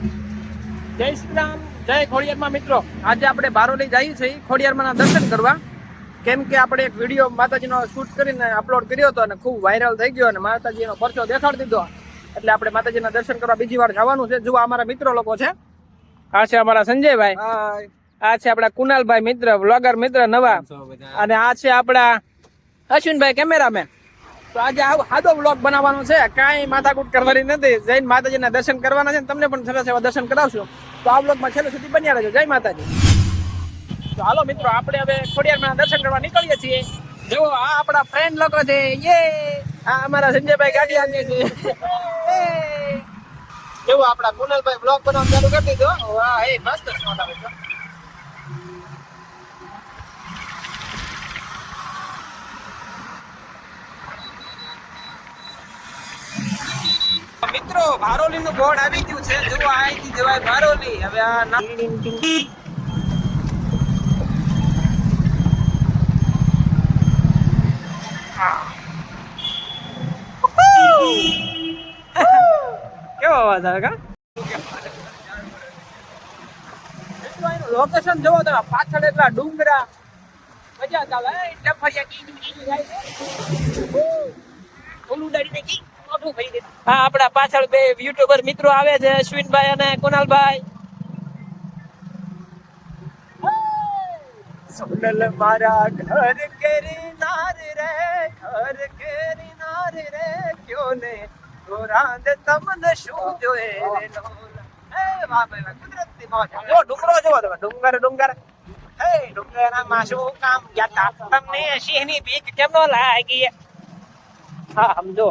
જય શ્રી રામ જય ખોડિયારમાં મિત્રો. આજે આપણે બારોલી જઈએ છીએ ખોડિયારમાં દર્શન કરવા. કેમ કે આપણે એક વીડિયો માતાજીનો શૂટ કરીને અપલોડ કર્યો હતો અને ખૂબ વાયરલ થઈ ગયો અને માતાજીનો પરચો દેખાડી દીધો. એટલે આપણે માતાજીના દર્શન કરવા બીજી વાર જવાનું છે. જો અમારા મિત્રો લોકો છે. આ છે અમારા સંજયભાઈ. આ છે આપણા કુનાલભાઈ મિત્ર વ્લોગર મિત્ર નવા. અને આ છે આપણા અશ્વિનભાઈ કેમેરામેન. તો આજે આવો સાદો વ્લોગ બનાવવાનો છે. કાંઈ માથાકૂટ કરવાની નથી. જૈન માતાજીના દર્શન કરવાના છે તમને પણ સરસ એવા દર્શન કરાવશું. તો આ વ્લોગમાં છેલ્લે સુધી બન્યા રહેજો. જય માતાજી. તો હાલો મિત્રો, આપણે હવે ખોડિયારમાં દર્શન કરવા નીકળીએ છીએ. જો આ આપણા ફ્રેન્ડ લોકો છે. યે! આ અમારા સંજયભાઈ ગાડી આવીએ છે જેવો જેવું આપણા કુનલભાઈ બ્લોગ બનાવવાનું ચાલુ કરી દીધો. વાહ, એ મસ્ત shot આવે છે. મિત્રો ભારોલી નું બોર્ડ આવી ગયું છે. જો અહીંથી જવાય ભારોલી હવે આ કેવો લોકેશન જોવો તમે પાછળ એટલા ડુંગરા. મજા ચાલે એટલે ઉડાડીને કી. હા, આપણા પાછળ બે યુટ્યુબર મિત્રો આવે છે, અશ્વિનભાઈ અને કુનાલભાઈ સોનલ મારા ઘર કેરી નાર રે, ઘર કેરી નાર રે ક્યો ને ગોરાંદ તમને શું જોએ રે એ વાહ ભાઈ, વાહ, કુદરતની મોજ. જો ડુંગરો જોવો તમે, ડુંગર ડુંગર. હે, ડુંગરામાં શું કામ ગયા તમને સિંહની બીક કેમ ન લાગી? હા, સમજો.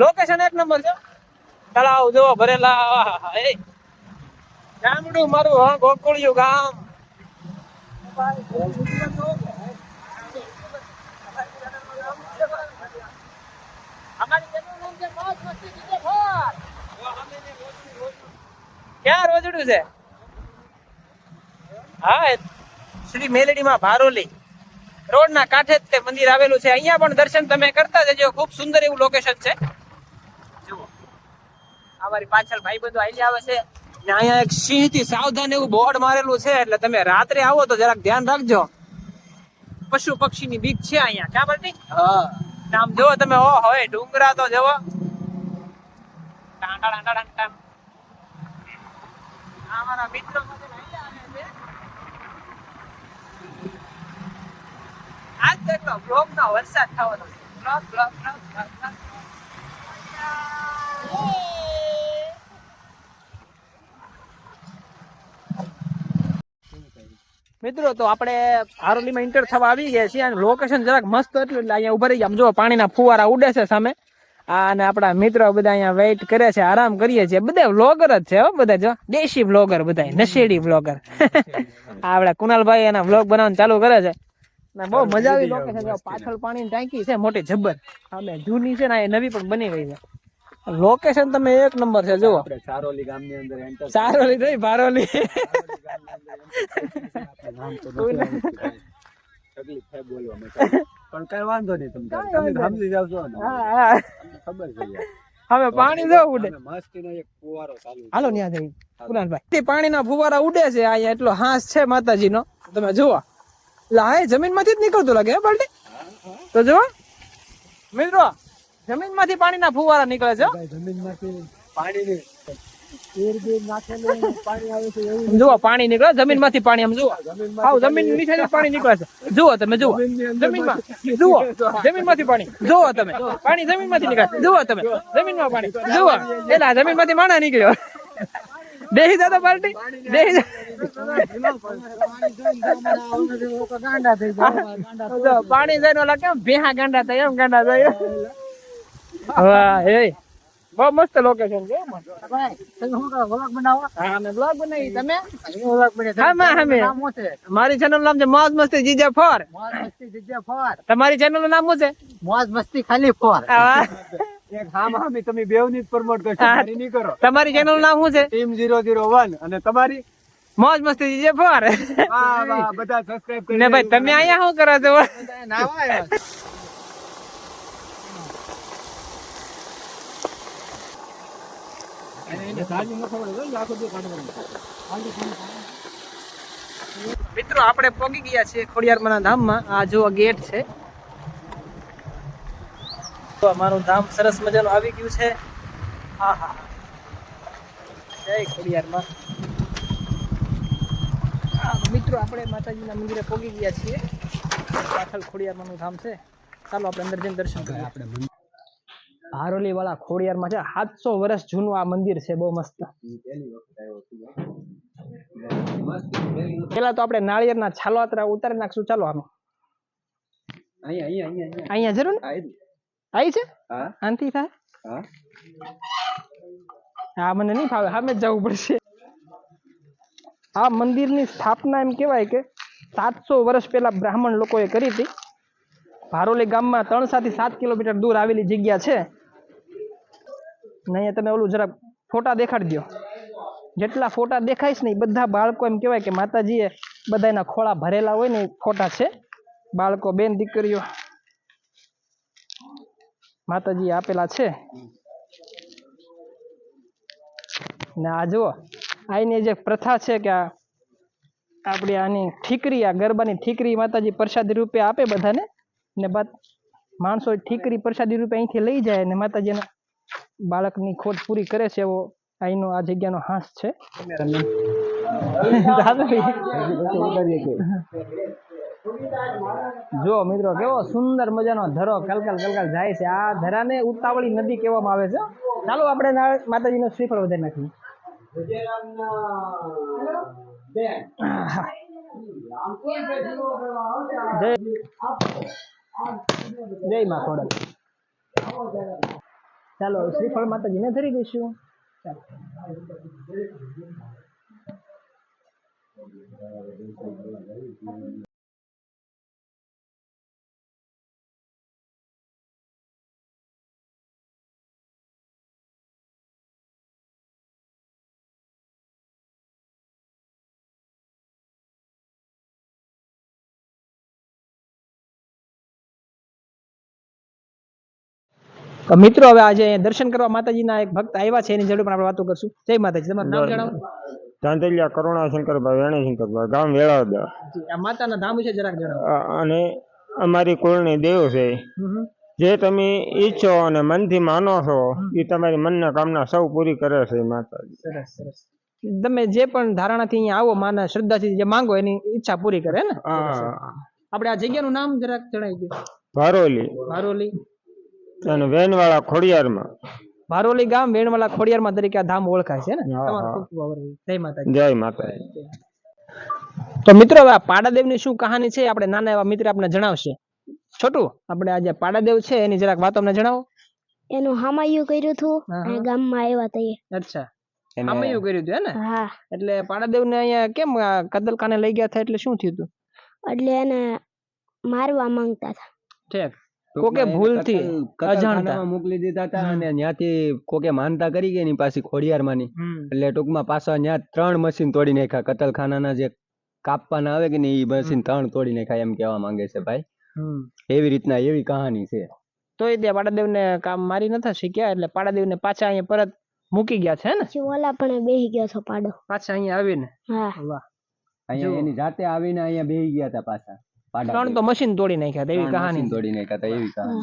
લોકેશન એક નંબર છે. તળાવ જો ભરેલા એ. ગામડું મારું હા ગોકુળિયું ગામ. ક્યાં રોજડું છે? હા શ્રી મેલડીમાં ભારોલી. રોડના કાંઠે જ તે મંદિર આવેલું છે. અહીંયા પણ દર્શન તમે કરતા જજો. ખૂબ સુંદર એવું લોકેશન છે. અમારી પાછળ ભાઈ બધું આઈ આવે છે. ને અહીંયા એક સિંહથી સાવધાન એવું બોર્ડ મારેલું છે એટલે તમે રાત્રે આવો તો જરાક ધ્યાન રાખજો. પશુ પક્ષીની બીક છે અહીંયા. ક્યાં બધી નામ જોવો તમે. ઓ હવે ડુંગરા તો જવો અમારા મિત્રો આવે આજ તો બ્લોક નો વરસાદ થવાનો છે. બ્લોગ બ્લોગ બ્લોગ બ્લોક મિત્રો તો આપણે હારોલીમાં ઇન્ટર થવા આવી ગયા છીએ. અને લોકેશન જરાક મસ્ત એટલું એટલે અહીંયા ઊભા રહી આમ જો પાણીના ફુવારા ઉડે છે સામે. આ અને આપણા મિત્રો બધા અહીંયા વેઇટ કરે છે આરામ કરીએ છીએ. બધા વ્લોગર જ છે હો બધા જો. દેશી વ્લોગર બધા નશેડી વ્લોગર આપડા કુનાલભાઈ એના વ્લોગ બનાવવાનું ચાલુ કરે છે. ને બહુ મજા આવી લોકેશન પાછળ પાણીની ટાંકી છે મોટી જબ્બર. સામે જૂની છે ને એ નવી પણ બની ગઈ છે. લોકેશન તમે એક નંબર છે જુઓ. ચારોલી ગામની અંદર એન્ટર ચારોલી નહીં ભારોલી. તકલીફ થાય બોલવામાં પણ કઈ વાંધો નહીં તમને તમે સમજી જાવ છો ખબર છે હવે પાણી જો ઉડે. મસ્તીનો એક ફુવારો ચાલુ. હાલો ન્યા જઈ કુરાનભાઈ તે પાણીના ફુવારા ઉડે છે અહીંયા એટલો હાંસ છે માતાજીનો. તમે જુઓ. લાય જમીનમાંથી જ નીકળતું લાગે હે બાલટી? તો જુઓ. મિત્રો જમીનમાંથી પાણીના ફુવારા નીકળે છે જમીન પાણી જુઓ પાણી નીકળે જમીનમાંથી પાણી આમ જુઓ. આવ જમીન નીચે પાણી નીકળે છે. જુઓ તમે જુઓ. જમીનમાં જમીનમાં જમીન જમીનમાંથી પાણી. જુઓ તમે. પાણી જમીનમાંથી નીકળે જુઓ તમે. જમીનમાં પાણી. જુઓ. એલા જમીનમાંથી માણા નીકળ્યો. દેહી દાદા પાર્ટી? દેહી પાણી જાય ઓલા કેમ ભેહા ગાંડા થાય એમ ગાંડા થાય. વાહ એ. બહુ મસ્ત લોકેશન છે હો. હા અમે વ્લોગ બનાવી. તમે? હા અમે. મારી ચેનલ નામ છે મોજ મસ્તી જીજા ફોર. તમારી ચેનલનું નામ શું છે? મોજ મસ્તી ખાલી ફોર. તમે તમારી ચેનલનું નામ શું છે? ટીમ 001 અને તમારી? મોજ મસ્તી જીજે ફોર. વાહ વાહ બધા સબસ્ક્રાઇબ કરી ને ભાઈ તમે અહીંયા શું કરો છો? ન ખબર હોય આખો દિવસ કાઢવાનું મિત્રો, આપણે પહોંચી ગયા છીએ ખોડિયારમાંના ધામમાં. આ જો ગેટ છે. તો અમારું ધામ સરસ મજાનું આવી ગયું છે. હા હા જય ખોડિયારમાં. મિત્રો, આપણે માતાજીના મંદિરે પહોંચી ગયા છીએ. પાછળ ખોડિયારમાંનું ધામ છે. ચાલો, આપણે અંદર જઈને દર્શન કરીએ. આપણે હારોલી વાળા ખોડિયારમાં છે સાતસો વર્ષ જૂનું આ મંદિર છે, બહુ મસ્ત. પેલા તો આપણે નાળિયેરના છાલોતરા ઉતારી નાખશું, ચાલો આનું અહીંયા જરૂર ને? આવી છે? આનથી થાય? હા, મને નહીં ફાવે સામે જ જવું પડશે. આ મંદિરની સ્થાપના એમ કહેવાય કે સાતસો વર્ષ પહેલા બ્રાહ્મણ લોકોએ કરી હતી. ભારોલી ગામમાં ત્રણસાથી સાત કિલોમીટર દૂર આવેલી જગ્યા છે. ને અહીંયા તમે ઓલું જરા ફોટા દેખાડી દો જેટલા ફોટા દેખાઈશ ને એ બધા બાળકો એમ કહેવાય કે માતાજીએ બધાના ખોળા ભરેલા હોય ને એ ફોટા છે. બાળકો, બેન, દીકરીઓ, માતાજી આપેલા છે. ને આ જુઓ આની જે પ્રથા છે કે આ આપણી આની ઠીકરી, આ ગરબાની ઠીકરી માતાજી પ્રસાદી રૂપે આપે બધાને ને બાદ માણસો ઠીકરી પ્રસાદી રૂપે અહીંથી લઈ જાય ને માતાજીના બાળકની ખોટ પૂરી કરે છે એવો અહીંનો આ જગ્યાનો હાંસ છે. જો મિત્રો કેવો સુંદર મજાનો ધરો કલકલ કલકલ જાય છે. આ ધરાને ઉતાવળી નદી કહેવામાં આવે છે. ચાલો આપણે માતાજી માતાજીનો શ્રીફળ વધારે નાખીએ. જય મા માં ખોડલ. ચાલો શ્રીફળ માતાજીને ધરી દઈશું. ચાલો. તો મિત્રો હવે આજે દર્શન કરવા માતાજીના એક ભક્ત આવ્યા છે એની જોડે પણ આપણે વાતો કરશું. જય માતાજી. તમારું નામ જણાવો. ચાંદલિયા કરુણાશંકરભાઈ વેણુશંકરભાઈ ગામ વેળાવદર. આ માતાના ધામ વિશે જરાક જણાવો. અને અમારી કુળની દેવ છે. જે તમે ઈચ્છો અને મનથી માનો છો એ તમારી મનના કામના સૌ પૂરી કરે છે માતાજી. સરસ સરસ. તમે જે પણ ધારણાથી અહીંયા આવો માના શ્રદ્ધાથી જે માંગો એની ઈચ્છા પૂરી કરે ને? આપણે આ જગ્યાનું નામ જરાક જણાવી દો. ભારોલી. ભારોલી. અને વેનવાળા ખોડિયારમાં. ભારોલી ગામ વેણવાળા ખોડિયારમાં તરીકે આ ધામ ઓળખાય છે ને? તમારો ખૂબ ખૂબ આભાર. જય માતાજી. જય માતાજી. તો મિત્રો હવે આ પાડાદેવની શું કહાની છે આપણે નાના એવા મિત્ર આપણે જણાવશે. છોટુ આપણે આજે પાડાદેવ છે એની જરાક વાત અમને જણાવો. એનું હામાયું કર્યું હતું હા, અને હા. ગામમાં આવ્યા તઈએ અચ્છા. આમે એવું કર્યું હતું હે ને? હા. એટલે પાડાદેવને અહીંયા કેમ આ કદલકાને લઈ ગયા હતા એટલે શું થયું હતું? એટલે એને મારવા માંગતા હતા. ઠીક. કોકે ભૂલથી અજાણતા. મોકલી દીધા હતા અને ત્યાંથી કોકે માનતા કરી ગઈ ની પાછી ખોડિયારમાંની. એટલે ટૂંકમાં પાછા ત્યાં ત્રણ મશીન તોડી નાખ્યા. કતલખાનાના જે કાપવાના આવે કે ને એ મશીન ત્રણ તોડી નાખ્યા એમ કહેવા માંગે છે ભાઈ. એવી રીતના એવી કહાની છે. તો એ તે પાડાદેવને કામ મારી નતા શીખ્યા એટલે પાડાદેવને પાછા અહીંયા પરત મૂકી ગયા છે ને? પછી ઓલા પણ બેહી ગયો છો પાડો. પાછા અહીંયા આવીને? હા. વાહ. અહીંયા એની જાતે આવીને અહીંયા બેહી ગયા હતા પાછા. ત્રણ તો મશીન તોડી નાખ્યા એવી કહાની. તોડી નાખ્યા એવી કહાની.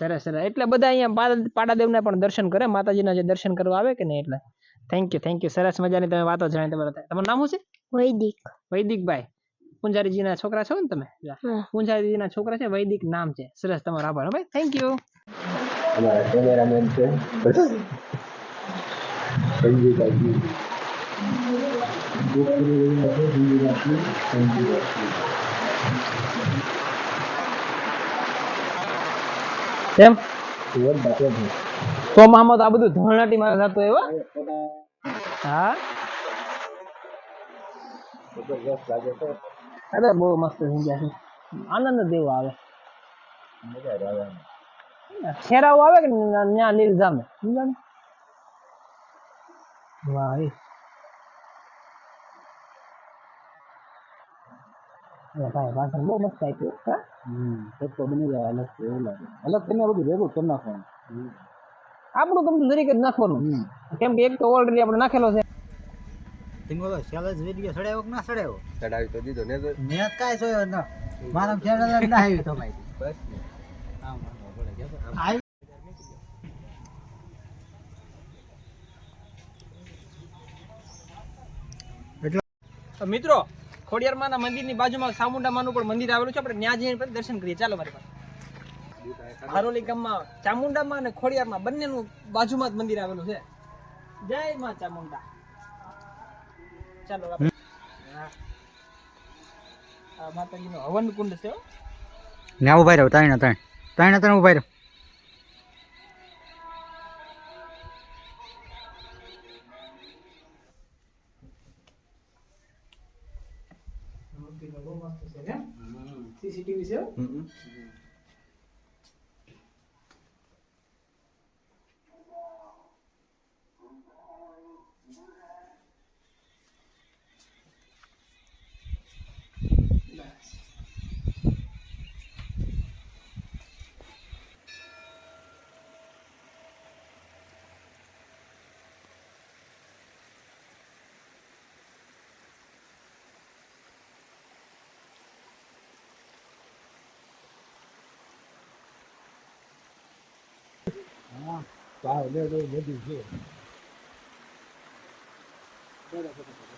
સરસ સરસ. એટલે બધા અહીંયા પાડાદેવ પાડાદેવના પણ દર્શન કરે માતાજીના જે દર્શન કરવા આવે કે નહીં એટલે. થેન્ક યુ થેન્ક યુ સરસ મજાની તમે વાતો જણાવી તમારા તમારું નામ શું છે? વૈદિક. વૈદિકભાઈ. પૂંજારીજીના છોકરા છો ને તમે? હા. પૂંજારીજીના છોકરા છે વૈદિક નામ છે. સરસ તમારો આભાર. ભાઈ થેન્ક યુ અમારા કેમેરામેન છે. કેમ તો આ બધું ધરણાટી માં થતું એવો? હા? અરે બહુ મસ્ત જગ્યા છે. આનંદ દેવો આવે. ખેરાઓ આવે. કે ત્યાં લીલ જામે? વાહ એ ભાઈ વાસણ બહુ મસ્ત આપ્યો. હા? હમ તો બની જાય અલગ એવું લાગે. અલગ તમે બધું ભેગું કરી નાખવાનું. આપણું તમને દરેક જ નાખવાનું. કેમ કે એક તો ઓલરેડી આપણે નાખેલો છે. તમે ઓલો સેલેજ વીડિયો સડાયો કે ના સડાયો ચડાવી તો દીધો ને મેં કાંઈ જોયો ન. મારા જ ના આવ્યું ભાઈ બસ આમ તો. તો મિત્રો ખોડિયારમાંના મંદિરની બાજુમાં ચામુંડામાં પણ મંદિર આવેલું છે. આપણે ત્યાં દર્શન કરીએ. ચાલો મારી પાસે. હારોલી ગામમાં ચામુંડામાં અને ખોડિયારમાં બંનેનું બાજુમાં જ મંદિર આવેલું છે. જય માં ચામુંડા. ચાલો. માતાજીનો હવન કુંડ છે. ત્યાં ઊભા રહ્યો ત્રણ ત્રણ. ત્રણ ત્રણ ઊભા રહ્યો સીસીટીવી છે 咱俩这都没底气。对，对，对。